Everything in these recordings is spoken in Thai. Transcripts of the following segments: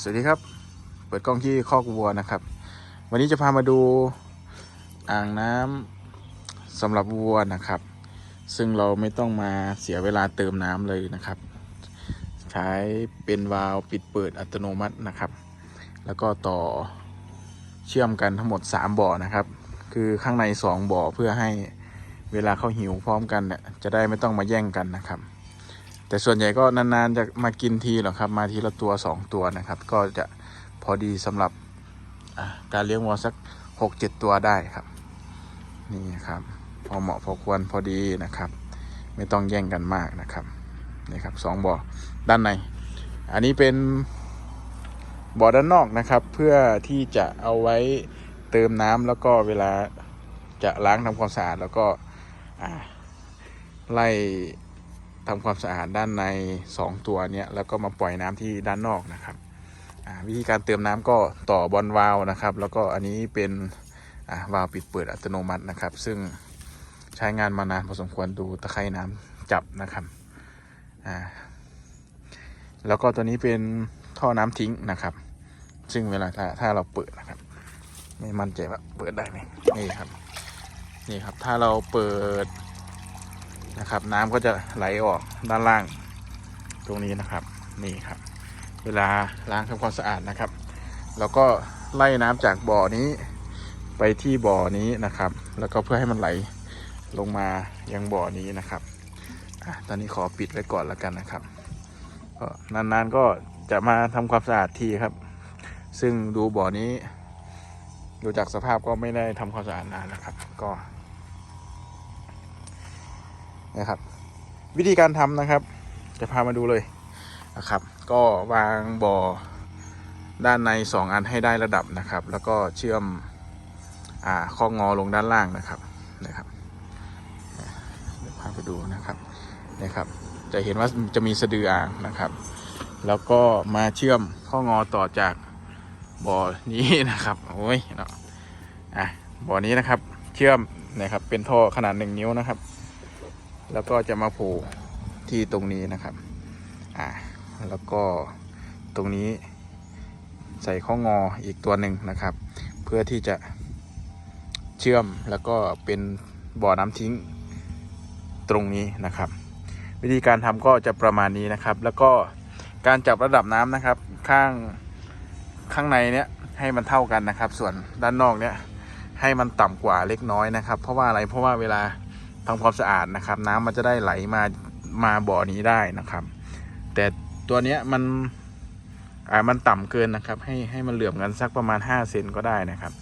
สวัสดีครับ เปิดกล้องที่คอกวัวนะครับ วันนี้จะพามาดูอ่างน้ำสำหรับวัวนะครับ ซึ่งเราไม่ต้องมาเสียเวลาเติมน้ำเลยนะครับ ใช้เป็นวาล์วปิดเปิดอัตโนมัตินะครับ แล้วก็ต่อเชื่อมกันทั้งหมด 3 บ่อนะครับ คือข้างใน 2 บ่อเพื่อให้เวลาเขาหิวพร้อมกันเนี่ยจะได้ไม่ต้องมาแย่งกันนะครับ แต่ส่วนใหญ่ก็นานๆจะมากินทีหรอกครับ มาทีละตัว2ตัวนะครับ ก็จะพอดีสำหรับการเลี้ยงวัวสัก6-7ตัวได้ครับนี่ครับ พอเหมาะพอควรพอดีนะครับ ไม่ต้องแย่งกันมากนะครับนี่ครับสองบ่อด้านใน อันนี้เป็นบ่อด้านนอกนะครับ เพื่อที่จะเอาไว้เติมน้ำแล้วก็เวลาจะล้างทำความสะอาดแล้วก็ไล่ ทำความสะอาดด้านใน 2 ตัวเนี้ยแล้วก็มาปล่อยน้ำที่ด้านนอกนะครับวิธีการเติมน้ำก็ต่อบอลวาล์วนะครับ แล้วก็อันนี้เป็นวาล์วปิดเปิดอัตโนมัตินะครับ ซึ่งใช้งานมานานพอสมควรดูตะไคร่น้ำจับนะครับแล้วก็ตัวนี้เป็นท่อน้ำทิ้งนะครับ ซึ่งเวลาถ้าถ้าเราเปิดนะครับ ไม่มั่นใจว่าเปิดได้ไหมนี่ครับนี่ครับ ถ้าเราเปิด นะครับ น้ำก็จะไหลออกด้านล่างตรงนี้นะครับนี่ครับ เวลาล้างทำความสะอาดนะครับ แล้วก็ไล่น้ำจากบ่อนี้ไปที่บ่อนี้นะครับ แล้วก็เพื่อให้มันไหลลงมายังบ่อนี้นะครับอตอนนี้ขอปิดไว้ก่อนแล้วกันนะครับก็นานๆก็จะมาทำความสะอาดทีครับ ซึ่งดูบ่อนี้ดูจากสภาพก็ไม่ได้ทำความสะอาดนานนะครับ ก็ นะครับ วิธีการทำนะครับ จะพามาดูเลยนะครับ ก็วางบ่อด้านใน 2 อันให้ได้ระดับนะครับ แล้วก็เชื่อมอ่าข้องอลงด้านล่างนะครับนะครับเดี๋ยวพาไปดูนะครับนะครับ จะเห็นว่าจะมีสะดืออ่างนะครับ แล้วก็มาเชื่อมข้องอต่อจากบ่อนี้นะครับโอ้ยเนาะอะบ่อนี้นะครับ เชื่อมนะครับเป็นท่อขนาดหนึ่งนิ้วนะครับ แล้วก็จะมาโผล่ที่ตรงนี้นะครับอ่าแล้วก็ตรงนี้ใส่ข้องออีกตัวหนึ่งนะครับ เพื่อที่จะเชื่อมแล้วก็เป็นบ่อน้ำทิ้งตรงนี้นะครับ วิธีการทำก็จะประมาณนี้นะครับ แล้วก็การจับระดับน้ำนะครับ ข้างข้างในเนี้ยให้มันเท่ากันนะครับ ส่วนด้านนอกเนี้ยให้มันต่ำกว่าเล็กน้อยนะครับ เพราะว่าอะไรเพราะว่าเวลา ทำความสะอาดนะครับ น้ำมันจะได้ไหลมามาบ่อนี้ได้นะครับ แต่ตัวเนี้ยมันอ่ามันต่ำเกินนะครับ ให้ให้มันเหลื่อมกันสักประมาณ5เซนก็ได้นะครับ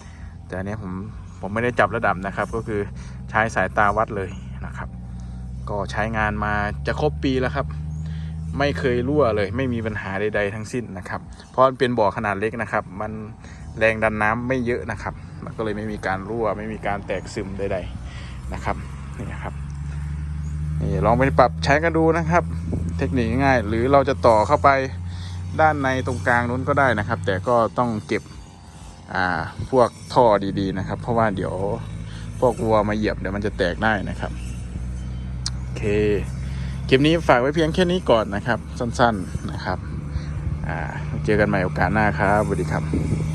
แต่อันเนี้ยผมผมไม่ได้จับระดับนะครับ ก็คือใช้สายตาวัดเลยนะครับ ก็ใช้งานมาจะครบปีแล้วครับ ไม่เคยรั่วเลย ไม่มีปัญหาใด ๆ ทั้งสิ้นนะครับ เพราะมันเป็นบ่อขนาดเล็กนะครับ มันแรงดันน้ำไม่เยอะนะครับ มันก็เลยไม่มีการรั่ว ไม่มีการแตกซึมใด ๆนะครับ นี่นะครับนี่ลองไปปรับใช้กันดูนะครับ เทคนิคง่ายหรือเราจะต่อเข้าไปด้านในตรงกลางนู้นก็ได้นะครับ แต่ก็ต้องเก็บอ่าพวกท่อดีๆนะครับ เพราะว่าเดี๋ยวพวกวัวมาเหยียบเดี๋ยวมันจะแตกได้นะครับโอเคคลิปนี้ฝากไว้เพียงแค่นี้ก่อนนะครับ สั้นๆนะครับเจอกันใหม่โอกาสหน้าครับสวัสดีครับ